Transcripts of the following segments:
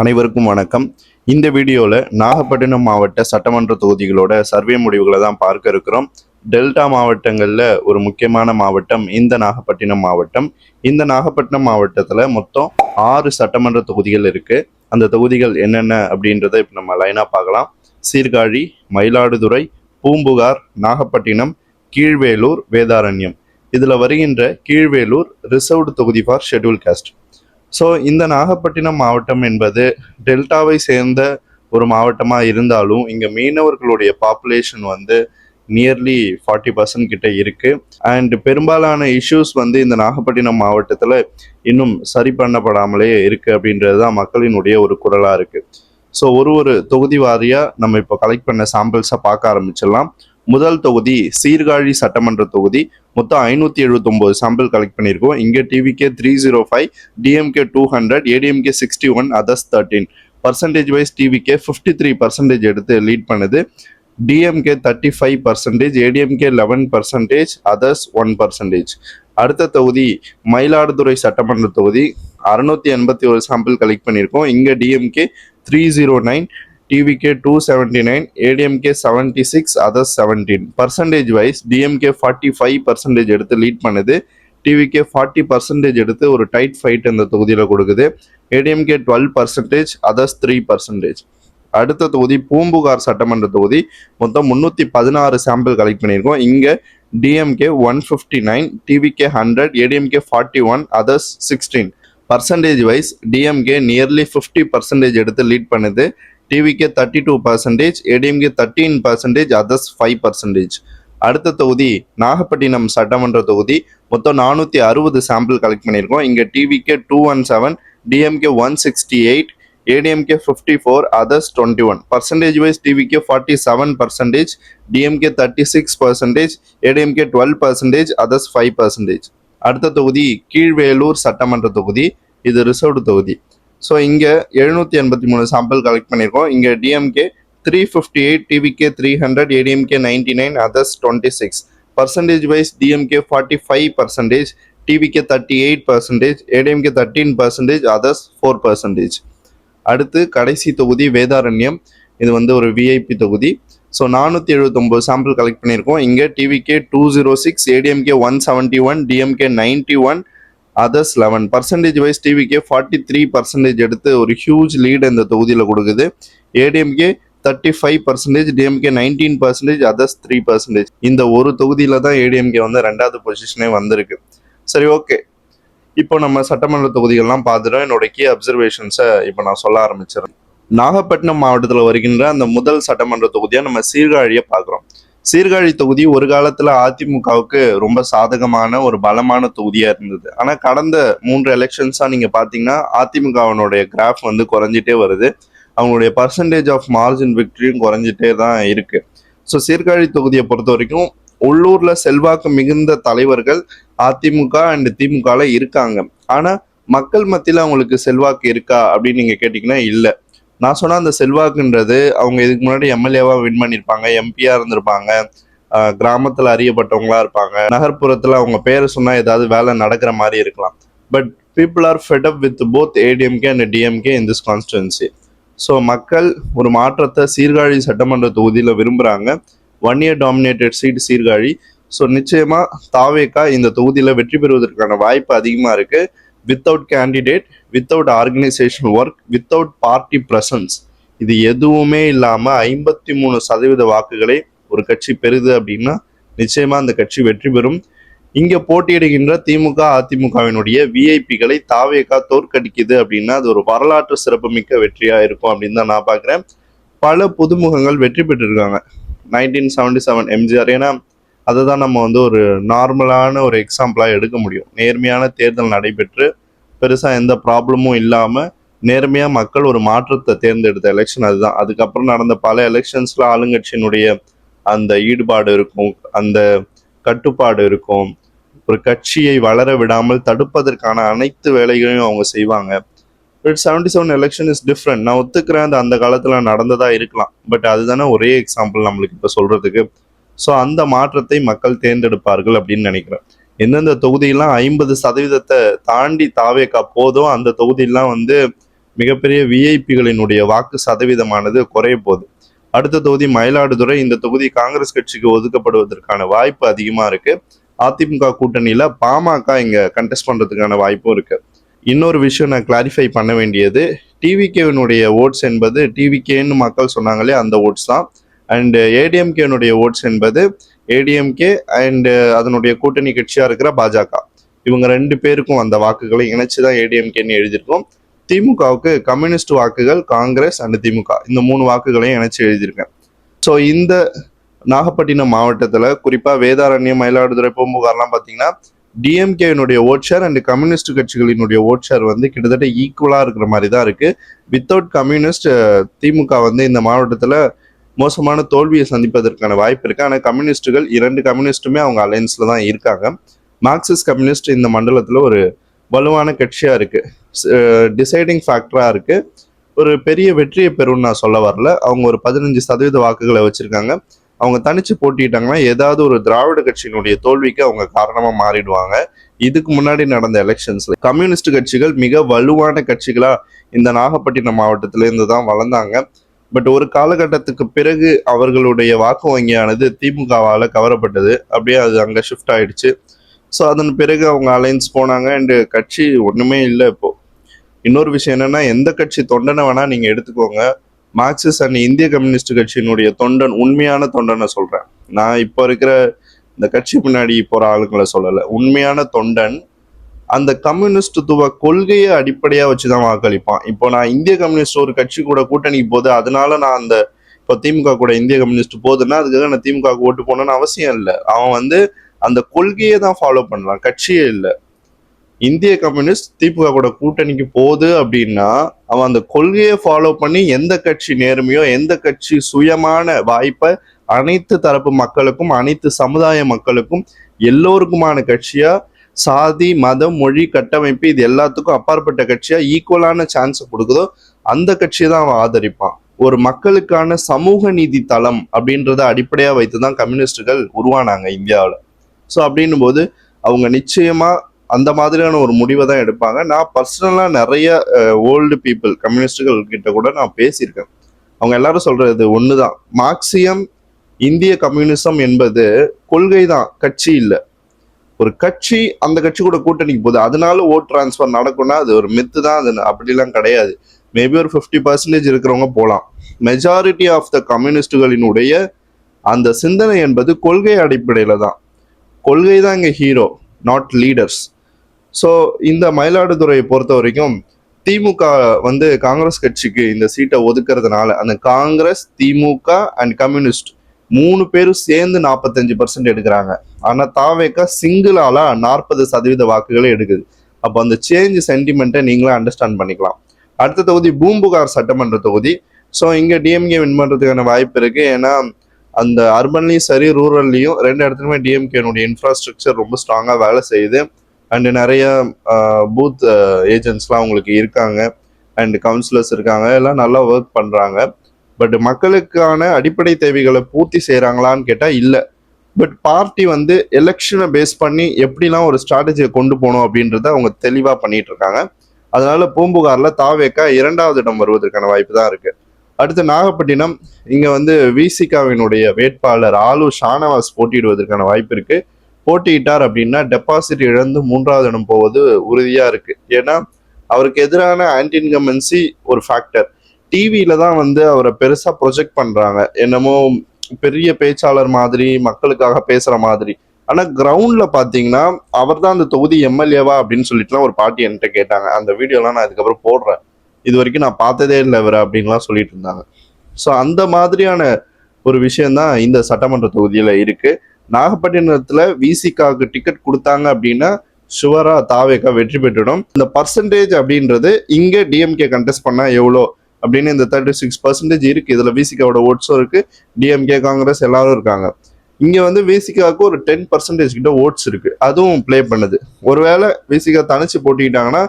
அனைவருக்கும் வணக்கம். இந்த வீடியோவில் நாகப்பட்டினம் மாவட்ட சட்டமன்ற தொகுதிகளோட சர்வே முடிவுகளை தான் பார்க்க இருக்கிறோம். டெல்டா மாவட்டங்களில் ஒரு முக்கியமான மாவட்டம் இந்த நாகப்பட்டினம் மாவட்டம். இந்த நாகப்பட்டினம் மாவட்டத்தில் மொத்தம் ஆறு சட்டமன்ற தொகுதிகள் இருக்குது அந்த தொகுதிகள் என்னென்ன அப்படின்றத இப்போ நம்ம லைனாக பார்க்கலாம். சீர்காழி மயிலாடுதுறை பூம்புகார் நாகப்பட்டினம் கீழ்வேலூர் வேதாரண்யம். இதில் வருகின்ற கீழ்வேலூர் ரிசர்வ்டு தொகுதி ஃபார் ஷெட்யூல் காஸ்ட். ஸோ இந்த நாகப்பட்டினம் மாவட்டம் என்பது டெல்டாவை சேர்ந்த ஒரு மாவட்டமாக இருந்தாலும் இங்கே மீனவர்களுடைய பாப்புலேஷன் வந்து நியர்லி ஃபார்ட்டி பர்சன்ட் கிட்ட இருக்கு. அண்ட் பெரும்பாலான இஷ்யூஸ் வந்து இந்த நாகப்பட்டினம் மாவட்டத்தில் இன்னும் சரி பண்ணப்படாமலே இருக்கு அப்படின்றது தான் மக்களினுடைய ஒரு குரலாக இருக்கு. ஸோ ஒரு ஒரு தொகுதி வாரியாக நம்ம இப்போ கலெக்ட் பண்ண சாம்பிள்ஸை பார்க்க ஆரம்பிச்சிடலாம். முதல் தொகுதி சீர்காழி சட்டமன்ற தொகுதி. மொத்தம் ஐநூற்றி எழுபத்தொம்போது சாம்பிள் கலெக்ட் பண்ணியிருக்கோம். இங்கே TVK three zero five DMK two hundred ADMK sixty one others thirteen percentage wise TVK fifty three percentage எடுத்து லீட் பண்ணுது. DMK thirty five percentage ADMK eleven percentage others one percentage அடுத்த தொகுதி மயிலாடுதுறை சட்டமன்ற தொகுதி. அறுநூத்தி எண்பத்தி ஒரு சாம்பிள் கலெக்ட் பண்ணியிருக்கோம். இங்கே DMK three zero nine TVK two seventy nine ADMK seventy six others seventeen percentage wise DMK forty five percentage எடுத்து லீட் பண்ணுது. டிவிகே ஃபார்ட்டி பர்சன்டேஜ் எடுத்து ஒரு டைட் ஃபைட் இந்த தொகுதியில் கொடுக்குது. ADMK twelve percentage others three percentage அடுத்த தொகுதி பூம்புகார் சட்டமன்ற தொகுதி. மொத்தம் முந்நூற்றி பதினாறு சாம்பிள் கலெக்ட் பண்ணியிருக்கோம். இங்கே DMK one fifty nine TVK hundred ADMK forty one others sixteen percentage wise DMK nearly fifty percentage எடுத்து லீட் பண்ணுது. TVK thirty two percentage ADMK thirteen percentage others five percentage அடுத்த தொகுதி நாகப்பட்டினம் சட்டமன்ற தொகுதி. மொத்தம் நானூற்றி அறுபது சாம்பிள் கலெக்ட் பண்ணியிருக்கோம். இங்கே TVK two one seven DMK one sixty eight ADMK fifty four others twenty one percentage wise TVK forty seven percentage DMK thirty six percentage ADMK twelve percentage others five percentage அடுத்த தொகுதி கீழ்வேலூர் சட்டமன்ற தொகுதி. இது reserved தொகுதி. So இங்கே எழுநூற்றி எண்பத்தி மூணு சாம்பிள் கலெக்ட் பண்ணியிருக்கோம். இங்கே DMK three fifty eight TVK three hundred ADMK ninety nine others twenty six percentage wise DMK forty five percentage TVK thirty eight percentage ADMK thirteen percentage others four percentage அடுத்து கடைசி தொகுதி வேதாரண்யம். இது வந்து ஒரு VIP தொகுதி. So நானூற்றி எழுபத்தொம்போது sample collect பண்ணியிருக்கோம். இங்கே TVK two zero six ADMK one seventy one DMK ninety one others eleven percentage wise TVK forty three percentage எடுத்து ஒரு ஹியூஜ் லீடு இந்த தொகுதியில் கொடுக்குது. ADMK thirty five percentage DMK nineteen percentage others three percentage இந்த ஒரு தொகுதியில் தான் ஏடிஎம்கே வந்து ரெண்டாவது பொசிஷனே வந்திருக்கு. சரி ஓகே இப்போ நம்ம சட்டமன்ற தொகுதிகள்லாம் பார்த்துட்டோம். என்னோட கீ அப்சர்வேஷன்ஸை இப்போ நான் சொல்ல ஆரம்பிச்சிடறேன். நாகப்பட்டினம் மாவட்டத்தில் வருகின்ற அந்த முதல் சட்டமன்ற தொகுதியாக நம்ம சீர்காழியை பார்க்குறோம். சீர்காழி தொகுதி ஒரு காலத்தில் அதிமுகவுக்கு ரொம்ப சாதகமான ஒரு பலமான தொகுதியாக இருந்தது. ஆனால் கடந்த மூன்று எலெக்ஷன்ஸா நீங்கள் பார்த்தீங்கன்னா அதிமுகவினுடைய கிராஃப் வந்து குறைஞ்சிட்டே வருது. அவங்களுடைய பர்சன்டேஜ் ஆஃப் மார்ஜின் விக்டரியும் குறைஞ்சிட்டே தான் இருக்கு. ஸோ சீர்காழி தொகுதியை பொறுத்த வரைக்கும் உள்ளூர்ல செல்வாக்கு மிகுந்த தலைவர்கள் அதிமுக அண்ட் திமுகல இருக்காங்க. ஆனா மக்கள் மத்தியில் அவங்களுக்கு செல்வாக்கு இருக்கா அப்படின்னு நீங்க கேட்டீங்கன்னா இல்லை. நான் சொன்ன அந்த செல்வாக்குன்றது அவங்க இதுக்கு முன்னாடி எம்எல்ஏவா வின் பண்ணியிருப்பாங்க எம்பியா இருந்திருப்பாங்க கிராமத்தில் கிராமத்துல அறியப்பட்டவங்களா இருப்பாங்க. நகர்ப்புறத்துல அவங்க பேரை சொன்னா ஏதாவது வேலை நடக்கிற மாதிரி இருக்கலாம். But people are fed up with both ADMK and DMK in this constituency so மக்கள் ஒரு மாற்றத்தை சீர்காழி சட்டமன்ற தொகுதியில் விரும்புகிறாங்க one year dominated seat Sirkazhi. So நிச்சயமாக தாவேக்கா இந்த தொகுதியில் வெற்றி பெறுவதற்கான வாய்ப்பு அதிகமாக இருக்குது without candidate without organisation work without party presence இது எதுவுமே இல்லாமல் ஐம்பத்தி மூணு சதவீத வாக்குகளை ஒரு கட்சி பெறுது அப்படின்னா நிச்சயமாக அந்த கட்சி வெற்றி பெறும். இங்கே போட்டியிடுகின்ற திமுக அதிமுகவினுடைய விஐபிகளை தாவேக்கா தோற்கடிக்குது அப்படின்னா அது ஒரு வரலாற்று சிறப்புமிக்க வெற்றியாக இருக்கும் அப்படின்னு தான் நான் பார்க்குறேன். பல புதுமுகங்கள் வெற்றி பெற்றிருக்காங்க. நைன்டீன் செவன்டி செவன் எம்ஜிஆர் ஏன்னா அதை தான் நம்ம வந்து ஒரு நார்மலான ஒரு எக்ஸாம்பிளாக எடுக்க முடியும். நேர்மையான தேர்தல் நடைபெற்று பெருசாக எந்த ப்ராப்ளமும் இல்லாமல் நேர்மையாக மக்கள் ஒரு மாற்றத்தை தேர்ந்தெடுத்த எலெக்ஷன் அதுதான். அதுக்கப்புறம் நடந்த பல எலெக்ஷன்ஸில் ஆளுங்கட்சியினுடைய அந்த ஈடுபாடு இருக்கும் அந்த கட்டுப்பாடு இருக்கும். ஒரு கட்சியை வளர விடாமல் தடுப்பதற்கான அனைத்து வேலைகளையும் அவங்க செய்வாங்க. But seventy seven election is different நான் ஒத்துக்கிறேன் அது அந்த காலத்தில் நடந்ததா இருக்கலாம். பட் அதுதானே ஒரே எக்ஸாம்பிள் நம்மளுக்கு இப்போ சொல்றதுக்கு. ஸோ அந்த மாற்றத்தை மக்கள் தேர்ந்தெடுப்பார்கள் அப்படின்னு நினைக்கிறேன். எந்தெந்த தொகுதியெல்லாம் ஐம்பது சதவீதத்தை தாண்டி தாவேக்கா போதோ அந்த தொகுதியெல்லாம் வந்து மிகப்பெரிய விஐபிகளினுடைய வாக்கு சதவீதமானது குறைய போகுது. அடுத்த தொகுதி மயிலாடுதுறை இந்த தொகுதி காங்கிரஸ் கட்சிக்கு ஒதுக்கப்படுவதற்கான வாய்ப்பு அதிகமாக இருக்கு. அதிமுக கூட்டணியில் பாமக இங்கே கண்டெஸ்ட் பண்ணுறதுக்கான வாய்ப்பும் இருக்கு. இன்னொரு விஷயம் நான் கிளாரிஃபை பண்ண வேண்டியது டிவிகேவினுடைய ஓட்ஸ் என்பது டிவிகேன்னு மக்கள் சொன்னாங்களே அந்த ஓட்ஸ் தான். அண்ட் ஏடிஎம்கேனுடைய ஓட்ஸ் என்பது ஏடிஎம்கே அண்டு uh, அதனுடைய கூட்டணி கட்சியாக இருக்கிற பாஜக. இவங்க ரெண்டு பேருக்கும் அந்த வாக்குகளை இணைச்சு தான் ஏடிஎம்கேன்னு எழுதியிருக்கோம். திமுகவுக்கு கம்யூனிஸ்ட் வாக்குகள் காங்கிரஸ் அண்ட் திமுக. இந்த மூணு வாக்குகளையும் இணைச்சு எழுதியிருக்கேன். ஸோ இந்த நாகப்பட்டினம் மாவட்டத்தில் குறிப்பாக வேதாரண்யம் மயிலாடுதுறை பூம்புகார்லாம் பார்த்தீங்கன்னா டிஎம்கேனுடைய ஓட் ஷேர் அண்ட் கம்யூனிஸ்ட் கட்சிகளினுடைய ஓட் ஷேர் வந்து கிட்டத்தட்ட ஈக்குவலாக இருக்கிற மாதிரி தான் இருக்குது வித்தவுட் கம்யூனிஸ்ட் uh, திமுக வந்து இந்த மாவட்டத்தில் மோசமான தோல்வியை சந்திப்பதற்கான வாய்ப்பு இருக்கு. ஆனால் கம்யூனிஸ்டுகள் இரண்டு கம்யூனிஸ்ட்டுமே அவங்க அலையன்ஸில் தான் இருக்காங்க. மார்க்சிஸ்ட் கம்யூனிஸ்ட் இந்த மண்டலத்தில் ஒரு வலுவான கட்சியாக இருக்கு. டிசைடிங் ஃபேக்டராக இருக்கு. ஒரு பெரிய வெற்றியை பெறும்னு நான் சொல்ல வரல. அவங்க ஒரு பதினஞ்சு சதவீத வாக்குகளை வச்சுருக்காங்க. அவங்க தனிச்சு போட்டிட்டாங்கன்னா ஏதாவது ஒரு திராவிட கட்சியினுடைய தோல்விக்கு அவங்க காரணமாக மாறிடுவாங்க. இதுக்கு முன்னாடி நடந்த எலெக்ஷன்ஸ்ல கம்யூனிஸ்ட் கட்சிகள் மிக வலுவான கட்சிகளாக இந்த நாகப்பட்டினம் மாவட்டத்திலேருந்து தான் வளர்ந்தாங்க. பட் ஒரு காலகட்டத்துக்கு பிறகு அவர்களுடைய வாக்கு வங்கியானது திமுகவால் கவரப்பட்டது. அப்படியே அது அங்கே ஷிஃப்ட் ஆயிடுச்சு. ஸோ அதன் பிறகு அவங்க அலைன்ஸ் போனாங்க. அண்டு கட்சி ஒன்றுமே இல்லை இப்போ. இன்னொரு விஷயம் என்னன்னா எந்த கட்சி தொண்டனை வேணால் நீங்கள் எடுத்துக்கோங்க. மார்க்சிஸ்ட் அண்ட் இந்திய கம்யூனிஸ்ட் கட்சியினுடைய தொண்டன் உண்மையான தொண்டனை சொல்கிறேன் நான் இப்போ இருக்கிற இந்த கட்சி பின்னாடி போகிற ஆளுங்களை சொல்லலை. உண்மையான தொண்டன் அந்த கம்யூனிஸ்ட் கொள்கையை கொள்கையை வச்சு வச்சுதான் வாக்களிப்பான். இப்போ நான் இந்திய கம்யூனிஸ்ட் ஒரு கட்சி கூட கூட்டணிக்கு போகுது அதனால நான் அந்த இப்போ திமுக கூட இந்திய கம்யூனிஸ்ட் போகுதுன்னா அதுக்காக நான் திமுக ஓட்டு போடணும்னு அவசியம் இல்லை. அவன் வந்து அந்த கொள்கையை தான் ஃபாலோ பண்ணலாம் கட்சியே இல்லை. இந்திய கம்யூனிஸ்ட் திமுக கூட கூட்டணிக்கு போகுது அப்படின்னா அவன் அந்த கொள்கையை ஃபாலோ பண்ணி எந்த கட்சி நேர்மையோ எந்த கட்சி சுயமான வாய்ப்பை அனைத்து தரப்பு மக்களுக்கும் அனைத்து சமுதாய மக்களுக்கும் எல்லோருக்குமான கட்சியாக சாதி மதம் மொழி கட்டமைப்பு இது எல்லாத்துக்கும் அப்பாற்பட்ட கட்சியா ஈக்குவலான சான்ஸை கொடுக்குதோ அந்த கட்சியை தான் அவன் ஆதரிப்பான். ஒரு மக்களுக்கான சமூக நீதி தளம் அப்படின்றத அடிப்படையா வைத்து தான் கம்யூனிஸ்டுகள் உருவானாங்க இந்தியாவில். ஸோ அப்படின்னும் போது அவங்க நிச்சயமா அந்த மாதிரியான ஒரு முடிவை தான் எடுப்பாங்க. நான் பர்சனலாக நிறைய ஓல்டு பீப்புள் கம்யூனிஸ்டுகள் கிட்ட கூட நான் பேசியிருக்கேன். அவங்க எல்லாரும் சொல்றது தான் மார்க்சியம் இந்திய கம்யூனிசம் என்பது கொள்கை தான் கட்சி இல்லை. ஒரு கட்சி அந்த கட்சி கூட கூட்டணிக்கு போகுது. அதனால ஓட் டிரான்ஸ்ஃபர் நடக்கும்னா அது ஒரு மித்து தான். அது அப்படிலாம் கிடையாது. மேபி ஒரு ஃபிஃப்டி பர்சன்டேஜ் இருக்கிறவங்க போகலாம். மெஜாரிட்டி ஆஃப் த கம்யூனிஸ்டுகளினுடைய அந்த சிந்தனை என்பது கொள்கை அடிப்படையில் தான். கொள்கை தான் இங்கே ஹீரோ நாட் லீடர்ஸ் ஸோ இந்த மயிலாடுதுறையை பொறுத்த வரைக்கும் திமுக வந்து காங்கிரஸ் கட்சிக்கு இந்த சீட்டை ஒதுக்குறதுனால அந்த காங்கிரஸ் திமுக அண்ட் கம்யூனிஸ்ட் மூணு பேரும் சேர்ந்து நாற்பத்தஞ்சு பர்சன்ட் எடுக்கிறாங்க. ஆனால் தாவேக்கா சிங்கிளால நாற்பது சதவீத வாக்குகளை எடுக்குது. அப்போ அந்த சேஞ்ச் சென்டிமெண்ட்டை நீங்களே அண்டர்ஸ்டாண்ட் பண்ணிக்கலாம். அடுத்த தொகுதி பூம்புகார் சட்டமன்ற தொகுதி. ஸோ இங்கே டிஎம்கே வின் பண்ணுறதுக்கான வாய்ப்பு இருக்குது ஏன்னா அந்த அர்பன்லையும் சரி ரூரல்லையும் ரெண்டு இடத்துலையுமே டிஎம்கேனுடைய இன்ஃப்ராஸ்ட்ரக்சர் ரொம்ப ஸ்ட்ராங்காக வேலை செய்யுது. அண்டு நிறைய பூத் ஏஜென்ட்ஸ்லாம் அவங்களுக்கு இருக்காங்க. அண்ட் கவுன்சிலர்ஸ் இருக்காங்க. எல்லாம் நல்லா ஒர்க் பண்ணுறாங்க பட் மக்களுக்கான அடிப்படை தேவைகளை பூர்த்தி செய்கிறாங்களான்னு கேட்டால் இல்லை. பட் பார்ட்டி வந்து எலெக்ஷனை பேஸ் பண்ணி எப்படிலாம் ஒரு ஸ்ட்ராட்டஜியை கொண்டு போகணும் அப்படின்றத அவங்க தெளிவாக பண்ணிட்டு இருக்காங்க. அதனால பூம்புகாரில் தாவேக்கா இரண்டாவது இடம் வருவதற்கான வாய்ப்பு தான் இருக்கு. அடுத்து நாகப்பட்டினம் இங்கே வந்து விசிகாவினுடைய வேட்பாளர் ஆலு ஷானவாஸ் போட்டியிடுவதற்கான வாய்ப்பு இருக்கு. போட்டியிட்டார் அப்படின்னா டெபாசிட் இழந்து மூன்றாவது இடம் போவது உறுதியாக இருக்கு. ஏன்னா அவருக்கு எதிரான ஆன்டி இன்கமென்சி ஒரு ஃபேக்டர் டிவியில தான் வந்து அவரை பெருசா ப்ரொஜெக்ட் பண்றாங்க. என்னமோ பெரிய பேச்சாளர் மாதிரி மக்களுக்காக பேசுற மாதிரி. ஆனா கிரவுண்ட்ல பாத்தீங்கன்னா அவர் தான் அந்த தொகுதி எம்எல்ஏவா அப்படின்னு சொல்லிட்டுலாம் ஒரு பாட்டி என்கிட்ட கேட்டாங்க. அந்த வீடியோலாம் நான் அதுக்கப்புறம் போடுறேன். இது வரைக்கும் நான் பார்த்ததே இல்லை இவர் அப்படின்லாம் சொல்லிட்டு இருந்தாங்க. ஸோ அந்த மாதிரியான ஒரு விஷயம்தான் இந்த சட்டமன்ற தொகுதியில இருக்கு. நாகப்பட்டினத்துல விசிகாவுக்கு டிக்கெட் கொடுத்தாங்க அப்படின்னா ஷுவரா தாவேக்கா வெற்றி பெற்றுடும். இந்த பர்சன்டேஜ் அப்படின்றது இங்க டிஎம்கே கண்டெஸ்ட் பண்ணா எவ்வளோ? அப்படின்னு இந்த தேர்ட்டி சிக்ஸ் பர்சன்டேஜ் இருக்கு. இதுல விசிகாவோட ஓட்ஸும் இருக்கு. டிஎம்கே காங்கிரஸ் எல்லாரும் இருக்காங்க. இங்க வந்து விசிகாவுக்கு ஒரு டென் பர்சன்டேஜ் கிட்ட ஓட்ஸ் இருக்கு. அதுவும் ப்ளே பண்ணுது. ஒருவேளை விசிகா தனிச்சு போட்டிக்கிட்டாங்கன்னா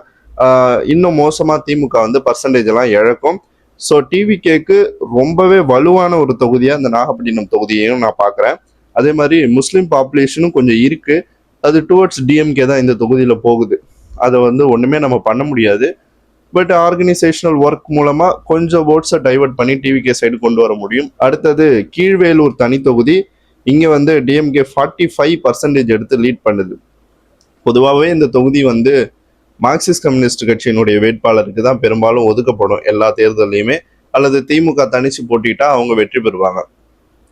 இன்னும் மோசமா திமுக வந்து பர்சன்டேஜ் எல்லாம் இழக்கும். ஸோ டிவிகேக்கு ரொம்பவே வலுவான ஒரு தொகுதியா இந்த நாகப்பட்டினம் தொகுதியையும் நான் பார்க்குறேன் அதே மாதிரி முஸ்லீம் பாப்புலேஷனும் கொஞ்சம் இருக்கு. அது டுவர்ட்ஸ் டிஎம்கே தான் இந்த தொகுதியில போகுது. அதை வந்து ஒண்ணுமே நம்ம பண்ண முடியாது. பட் ஆர்கனைசேஷனல் ஒர்க் மூலமா கொஞ்சம் ஓட்ஸை டைவர்ட் பண்ணி டிவிகே சைடு கொண்டு வர முடியும். அடுத்தது கீழ்வேலூர் தனி தொகுதி. இங்க வந்து டிஎம்கே ஃபார்ட்டி ஃபைவ் பர்சன்டேஜ் எடுத்து லீட் பண்ணுது. பொதுவாகவே இந்த தொகுதி வந்து மார்க்சிஸ்ட் கம்யூனிஸ்ட் கட்சியினுடைய வேட்பாளருக்கு தான் பெரும்பாலும் ஒதுக்கப்படும் எல்லா தேர்தல்லையுமே. அல்லது திமுக தனிச்சு போட்டிட்டா அவங்க வெற்றி பெறுவாங்க.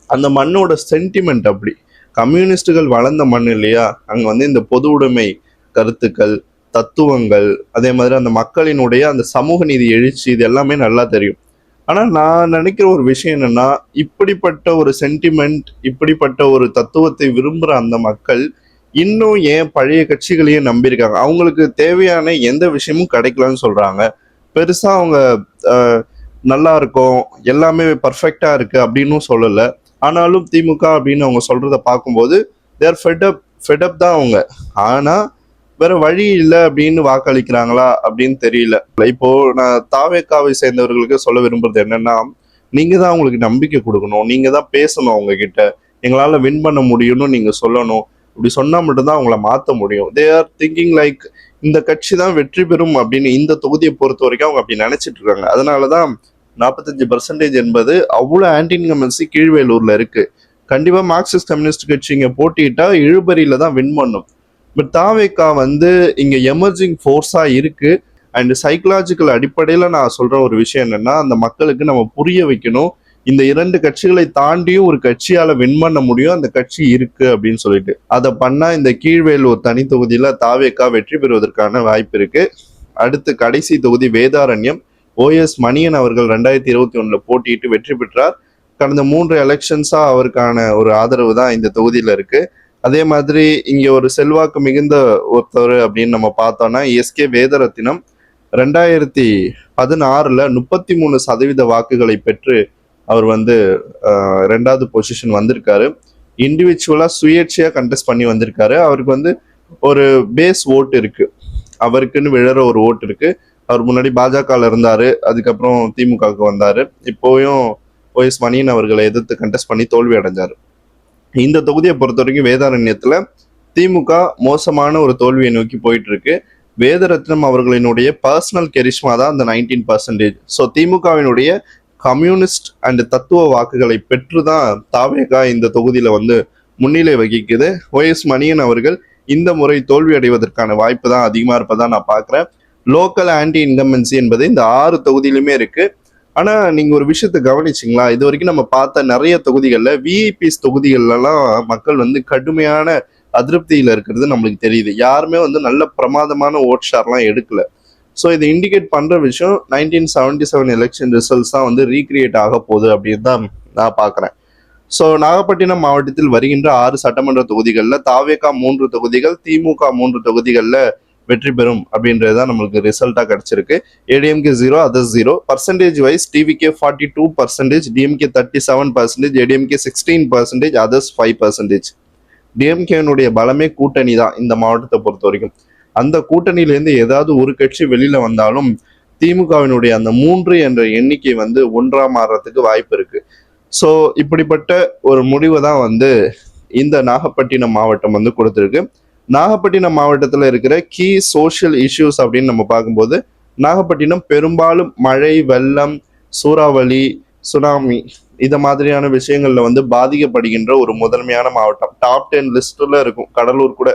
அந்த மண்ணோட சென்டிமெண்ட் அப்படி. கம்யூனிஸ்டுகள் வளர்ந்த மண் இல்லையா? அங்கே வந்து இந்த பொது உடைமை கருத்துக்கள் தத்துவங்கள் அதே மாதிரி அந்த மக்களினுடைய அந்த சமூக நீதி எழுச்சி இது எல்லாமே நல்லா தெரியும். ஆனால் நான் நினைக்கிற ஒரு விஷயம் என்னன்னா இப்படிப்பட்ட ஒரு சென்டிமெண்ட் இப்படிப்பட்ட ஒரு தத்துவத்தை விரும்புகிற அந்த மக்கள் இன்னும் ஏன் பழைய கட்சிகளையே நம்பியிருக்காங்க? அவங்களுக்கு தேவையான எந்த விஷயமும் கிடைக்கலன்னு சொல்கிறாங்க பெருசாக அவங்க நல்லா இருக்கும் எல்லாமே பர்ஃபெக்டாக இருக்குது அப்படின்னும் சொல்லலை. ஆனாலும் திமுக அப்படின்னு அவங்க சொல்கிறத பார்க்கும்போது தேர் ஃபெடப் ஃபெடப் தான் அவங்க. ஆனால் வேற வழி இல்லை அப்படின்னு வாக்களிக்கிறாங்களா அப்படின்னு தெரியல. இப்போ நான் தாவேக்காவை சேர்ந்தவர்களுக்கு சொல்ல விரும்புறது என்னன்னா நீங்க தான் அவங்களுக்கு நம்பிக்கை கொடுக்கணும். நீங்க தான் பேசணும் அவங்க கிட்ட எங்களால வின் பண்ண முடியும்னு நீங்க சொல்லணும். இப்படி சொன்னா மட்டும்தான் அவங்கள மாத்த முடியும். தே ஆர் திங்கிங் லைக் இந்த கட்சி தான் வெற்றி பெறும் அப்படின்னு இந்த தொகுதியை பொறுத்த வரைக்கும் அவங்க அப்படி நினைச்சிட்டு இருக்காங்க. அதனாலதான் நாற்பத்தஞ்சு பர்சன்டேஜ் என்பது அவ்வளோ ஆன்டி இன்கமன்சி கீழ்வேலூர்ல இருக்கு. கண்டிப்பா மார்க்சிஸ்ட் கம்யூனிஸ்ட் கட்சி இங்க போட்டிட்டா இழுபறியில தான் வின் பண்ணும். பட் தாவேக்கா வந்து இங்க எமர்ஜிங் ஃபோர்ஸா இருக்கு. அண்ட் சைக்கலாஜிக்கல் அடிப்படையில நான் சொல்ற ஒரு விஷயம் என்னன்னா அந்த மக்களுக்கு நம்ம புரிய வைக்கணும். இந்த இரண்டு கட்சிகளை தாண்டியும் ஒரு கட்சியால வின் பண்ண முடியும். அந்த கட்சி இருக்கு அப்படின்னு சொல்லிட்டு. அதை பண்ணா இந்த கீழ்வேலூர் தனி தொகுதியில தாவேக்கா வெற்றி பெறுவதற்கான வாய்ப்பு இருக்கு. அடுத்து கடைசி தொகுதி வேதாரண்யம். ஓஎஸ் மணியன் அவர்கள் ரெண்டாயிரத்தி இருபத்தி ஒண்ணுல போட்டியிட்டு வெற்றி பெற்றார். கடந்த மூன்று எலெக்ஷன்ஸா அவருக்கான ஒரு ஆதரவு தான் இந்த தொகுதியில இருக்கு. அதே மாதிரி இங்க ஒரு செல்வாக்கு மிகுந்த ஒருத்தர் அப்படின்னு நம்ம பார்த்தோம்னா எஸ்கே வேதரத்தினம் ரெண்டாயிரத்தி பதினாறுல முப்பத்தி மூணு சதவீத வாக்குகளை பெற்று அவர் வந்து ரெண்டாவது பொசிஷன் வந்திருக்காரு. இண்டிவிஜுவலா சுயேட்சையா கண்டெஸ்ட் பண்ணி வந்திருக்காரு. அவருக்கு வந்து ஒரு பேஸ் ஓட்டு இருக்கு. அவருக்குன்னு விழற ஒரு ஓட்டு இருக்கு. அவர் முன்னாடி பாஜகவில் இருந்தாரு. அதுக்கப்புறம் திமுகவுக்கு வந்தாரு. இப்போயும் ஓஎஸ் மணியன் அவர்களை எதிர்த்து கண்டெஸ்ட் பண்ணி தோல்வி அடைஞ்சாரு இந்த தொகுதியை பொறுத்த வரைக்கும் வேதாரண்யத்தில் திமுக மோசமான ஒரு தோல்வியை நோக்கி போயிட்டு இருக்கு வேதரத்னம் அவர்களினுடைய பர்சனல் கெரிஷ்மா தான் அந்த நைன்டீன் பர்சன்டேஜ் ஸோ திமுகவினுடைய கம்யூனிஸ்ட் அண்ட் தத்துவ வாக்குகளை பெற்று தான் தாவேகா இந்த தொகுதியில் வந்து முன்னிலை வகிக்குது. ஒய்எஸ் மணியன் அவர்கள் இந்த முறை தோல்வி அடைவதற்கான வாய்ப்பு தான் அதிகமாக இருப்பதாக நான் பார்க்குறேன் லோக்கல் ஆன்டி இன்கம்பன்சி என்பது இந்த ஆறு தொகுதியிலுமே இருக்குது ஆனா நீங்க ஒரு விஷயத்தை கவனிச்சிங்களா? இது வரைக்கும் நம்ம பார்த்த நிறைய தொகுதிகள்ல விஐபிஸ் தொகுதிகள்லாம் மக்கள் வந்து கடுமையான அதிருப்தியில இருக்கிறது நம்மளுக்கு தெரியுது. யாருமே வந்து நல்ல பிரமாதமான ஓட் ஷேர்லாம் எடுக்கல. ஸோ இதை இண்டிகேட் பண்ற விஷயம் nineteen seventy seven election results தான் வந்து ரீக்ரியேட் ஆக போகுது அப்படின்னு தான் நான் பார்க்குறேன். ஸோ நாகப்பட்டினம் மாவட்டத்தில் வருகின்ற ஆறு சட்டமன்ற தொகுதிகளில் தாவேகா மூன்று தொகுதிகள் திமுக மூன்று தொகுதிகளில் வெற்றி பெறும் அப்படின்றது தான் நம்மளுக்கு ரிசல்ட்டாக கிடச்சிருக்கு. ADMK zero others zero percentage wise TVK forty two percentage DMK thirty seven percentage ADMK sixteen percentage others five percentage டிஎம்கேனுடைய பலமே கூட்டணி தான் இந்த மாவட்டத்தை பொறுத்த வரைக்கும். அந்த கூட்டணியிலேருந்து ஏதாவது ஒரு கட்சி வெளியில் வந்தாலும் திமுகவினுடைய அந்த மூன்று என்ற எண்ணிக்கை வந்து ஒன்றாக மாறுறதுக்கு வாய்ப்பு இருக்கு. ஸோ இப்படிப்பட்ட ஒரு முடிவை தான் வந்து இந்த நாகப்பட்டினம் மாவட்டம் வந்து கொடுத்துருக்கு. நாகப்பட்டினம் மாவட்டத்தில் இருக்கிற கீ சோஷியல் இஷ்யூஸ் அப்படின்னு நம்ம பார்க்கும்போது நாகப்பட்டினம் பெரும்பாலும் மழை வெள்ளம் சூறாவளி சுனாமி இந்த மாதிரியான விஷயங்கள்ல வந்து பாதிக்கப்படுகின்ற ஒரு முதன்மையான மாவட்டம். டாப் டென் லிஸ்ட்ல இருக்கும். கடலூர் கூட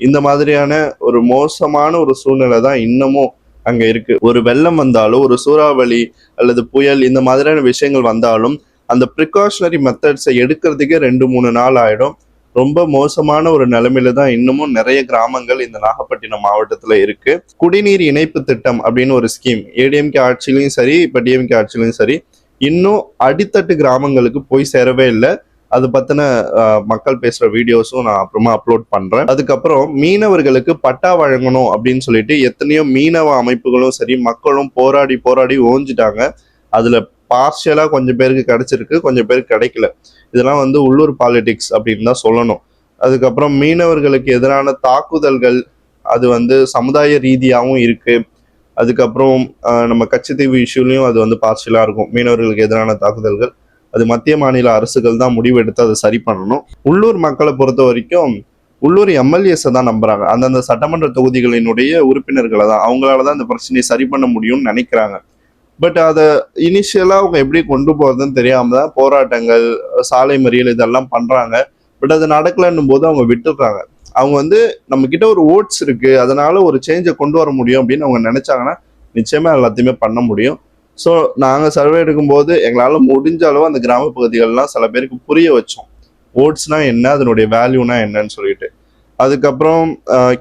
இந்த மாதிரியான ஒரு மோசமான ஒரு சூழ்நிலை தான் இன்னமும் அங்க இருக்கு. ஒரு வெள்ளம் வந்தாலும் ஒரு சூறாவளி அல்லது புயல் இந்த மாதிரியான விஷயங்கள் வந்தாலும் அந்த ப்ரிகாஷனரி மெத்தட்ஸை எடுக்கிறதுக்கே ரெண்டு மூணு நாள் ஆயிடும். ரொம்ப மோசமான ஒரு நிலைமையில தான் இன்னமும் நிறைய கிராமங்கள் இந்த நாகப்பட்டினம் மாவட்டத்துல இருக்கு. குடிநீர் இணைப்பு திட்டம் அப்படின்னு ஒரு ஸ்கீம் ஏடிஎம்கே ஆட்சியிலையும் சரி இப்ப டிஎம்கே ஆட்சியிலையும் சரி இன்னும் அடித்தட்டு கிராமங்களுக்கு போய் சேரவே இல்லை. அது பத்தின மக்கள் பேசுற வீடியோஸும் நான் அப்புறமா அப்லோட் பண்றேன். அதுக்கப்புறம் மீனவர்களுக்கு பட்டா வழங்கணும் அப்படின்னு சொல்லிட்டு எத்தனையோ மீனவ அமைப்புகளும் சரி மக்களும் போராடி போராடி ஓஞ்சிட்டாங்க. அதுல பார்ஷியலாக கொஞ்சம் பேருக்கு கிடைச்சிருக்கு கொஞ்சம் பேருக்கு கிடைக்கல. இதெல்லாம் வந்து உள்ளூர் பாலிடிக்ஸ் அப்படின்னு தான் சொல்லணும். அதுக்கப்புறம் மீனவர்களுக்கு எதிரான தாக்குதல்கள் அது வந்து சமுதாய ரீதியாகவும் இருக்குது அதுக்கப்புறம் நம்ம கச்சத்தீவு இஷ்யூலையும் அது வந்து பார்ஷியலாக இருக்கும். மீனவர்களுக்கு எதிரான தாக்குதல்கள். அது மத்திய மாநில அரசுகள் தான் முடிவெடுத்து அதை சரி பண்ணணும். உள்ளூர் மக்களை பொறுத்த வரைக்கும் உள்ளூர் எம்எல்ஏஸை தான் நம்புறாங்க. அந்தந்த சட்டமன்ற தொகுதிகளினுடைய உறுப்பினர்களை தான். அவங்களால தான் இந்த பிரச்சனையை சரி பண்ண முடியும்னு நினைக்கிறாங்க. பட் அதை இனிஷியலாக அவங்க எப்படி கொண்டு போகிறதுன்னு தெரியாமல் தான் போராட்டங்கள் சாலை மறியல் இதெல்லாம் பண்ணுறாங்க பட் அது நடக்கலன்னும் போது அவங்க விட்டுடுறாங்க. அவங்க வந்து நம்ம கிட்ட ஒரு ஓட்ஸ் இருக்கு அதனால ஒரு சேஞ்சை கொண்டு வர முடியும் அப்படின்னு அவங்க நினைச்சாங்கன்னா நிச்சயமா எல்லாத்தையுமே பண்ண முடியும். ஸோ நாங்கள் சர்வே எடுக்கும்போது எங்களால் முடிஞ்ச அளவு அந்த கிராம பகுதிகள்லாம் சில பேருக்கு புரிய வச்சோம். ஓட்ஸ்னா என்ன அதனுடைய வேல்யூனா என்னன்னு சொல்லிட்டு. அதுக்கப்புறம்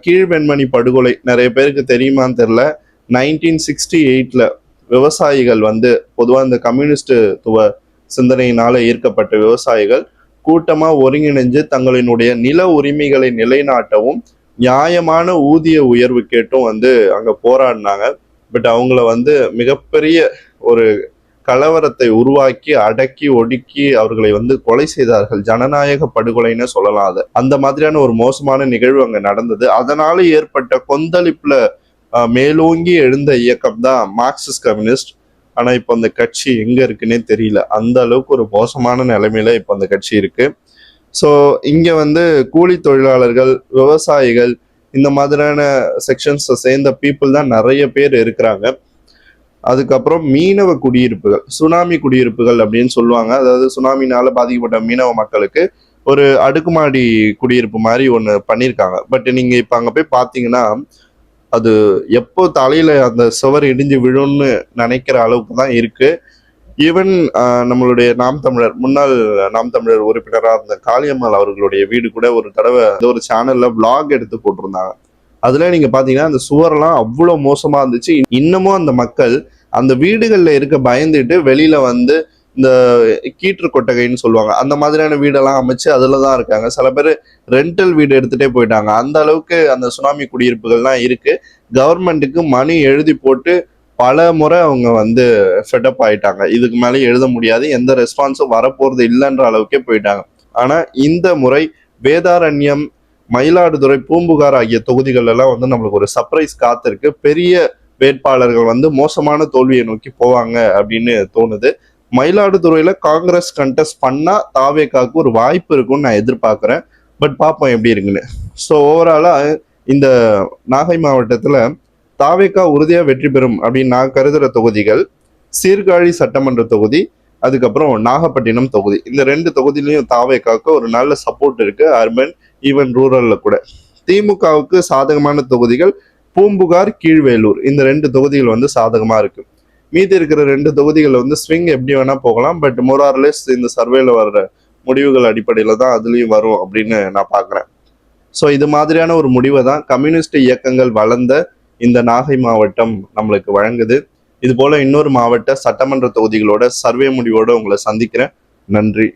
கீழ்வெண்மணி படுகொலை நிறைய பேருக்கு தெரியுமான்னு தெரில நைன்டீன் சிக்ஸ்டி எயிட்டில் விவசாயிகள் வந்து பொதுவாக இந்த கம்யூனிஸ்ட் துவ சிந்தனையினால ஈர்க்கப்பட்ட விவசாயிகள் கூட்டமாக ஒருங்கிணைஞ்சு தங்களினுடைய நில உரிமைகளை நிலைநாட்டவும் நியாயமான ஊதிய உயர்வு கேட்டும் வந்து அங்கே போராடினாங்க. பட் அவங்கள வந்து மிகப்பெரிய ஒரு கலவரத்தை உருவாக்கி அடக்கி ஒடுக்கி அவர்களை வந்து கொலை செய்தார்கள். ஜனநாயக படுகொலைன்னு சொல்லலாம் அது. அந்த மாதிரியான ஒரு மோசமான நிகழ்வு அங்கே நடந்தது. அதனால ஏற்பட்ட கொந்தளிப்புல மேலோங்கி எழுந்த இயக்கம் தான் மார்க்சிஸ்ட் கம்யூனிஸ்ட் ஆனா இப்போ அந்த கட்சி எங்க இருக்குன்னே தெரியல. அந்த அளவுக்கு ஒரு மோசமான நிலைமையில இப்போ அந்த கட்சி இருக்கு. ஸோ இங்க வந்து கூலி தொழிலாளர்கள் விவசாயிகள் இந்த மாதிரியான செக்ஷன்ஸை சேர்ந்த பீப்புள் தான் நிறைய பேர் இருக்கிறாங்க. அதுக்கப்புறம் மீனவ குடியிருப்புகள் சுனாமி குடியிருப்புகள் அப்படின்னு சொல்லுவாங்க. அதாவது சுனாமினால பாதிக்கப்பட்ட மீனவ மக்களுக்கு ஒரு அடுக்குமாடி குடியிருப்பு மாதிரி ஒன்று பண்ணியிருக்காங்க. பட் நீங்க இப்போ அங்கே போய் பார்த்தீங்கன்னா அது எப்போ தலையில அந்த சுவர் இடிஞ்சு விழும்னு நினைக்கிற அளவுக்கு தான் இருக்கு. ஈவன் நம்மளுடைய நாம் தமிழர் முன்னாள் நாம் தமிழர் உறுப்பினராக இருந்த காளியம்மாள் அவர்களுடைய வீடு கூட ஒரு தடவை ஏதோ ஒரு சேனல்ல விளாக் எடுத்து போட்டிருந்தாங்க. அதுல நீங்க பாத்தீங்கன்னா அந்த சுவரெல்லாம் அவ்வளோ மோசமா இருந்துச்சு. இன்னமும் அந்த மக்கள் அந்த வீடுகள்ல இருக்க பயந்துட்டு வெளியில வந்து இந்த கீற்று கொட்டகைன்னு சொல்லுவாங்க. அந்த மாதிரியான வீடெல்லாம் அமைச்சு அதுல தான் இருக்காங்க. சில பேர் ரெண்டல் வீடு எடுத்துட்டே போயிட்டாங்க. அந்த அளவுக்கு அந்த சுனாமி குடியிருப்புகள்லாம் இருக்கு. கவர்மெண்ட்டுக்கு மணி எழுதி போட்டு பல முறை அவங்க வந்து ஃபெட்டப் ஆயிட்டாங்க. இதுக்கு மேலே எழுத முடியாது. எந்த ரெஸ்பான்ஸும் வரப்போறது இல்லைன்ற அளவுக்கே போயிட்டாங்க. ஆனா இந்த முறை வேதாரண்யம் மயிலாடுதுறை பூம்புகார் ஆகிய தொகுதிகள் எல்லாம் வந்து நம்மளுக்கு ஒரு சர்ப்ரைஸ் காத்திருக்கு. பெரிய வேட்பாளர்கள் வந்து மோசமான தோல்வியை நோக்கி போவாங்க அப்படின்னு தோணுது. மயிலாடுதுறையில காங்கிரஸ் கண்டெஸ்ட் பண்ணா தாவேக்காக்கு ஒரு வாய்ப்பு இருக்கும்னு நான் எதிர்பார்க்குறேன். பட் பார்ப்போம் எப்படி இருக்குன்னு. ஸோ ஓவராலா இந்த நாகை மாவட்டத்தில் தாவேக்கா உறுதியாக வெற்றி பெறும் அப்படின்னு நான் கருதுகிற தொகுதிகள் சீர்காழி சட்டமன்ற தொகுதி அதுக்கப்புறம் நாகப்பட்டினம் தொகுதி. இந்த ரெண்டு தொகுதியிலையும் தாவேக்காக்கு ஒரு நல்ல சப்போர்ட் இருக்கு அர்பன் ஈவன் ரூரலில் கூட. திமுகவுக்கு சாதகமான தொகுதிகள் பூம்புகார் கீழ்வேலூர். இந்த ரெண்டு தொகுதிகள் வந்து சாதகமாக இருக்குது மீதி இருக்கிற ரெண்டு தொகுதிகள் வந்து ஸ்விங் எப்படி வேணா போகலாம் பட் மோரார்லெஸ் இந்த சர்வேல வர்ற முடிவுகள் அடிப்படையில் தான் அதுலேயும் வரும் அப்படின்னு நான் பார்க்குறேன் ஸோ இது மாதிரியான ஒரு முடிவை தான் கம்யூனிஸ்ட் இயக்கங்கள் வளர்ந்த இந்த நாகை மாவட்டம் நம்மளுக்கு வழங்குது. இது போல இன்னொரு மாவட்ட சட்டமன்ற தொகுதிகளோட சர்வே முடிவோட உங்களை சந்திக்கிறேன். நன்றி.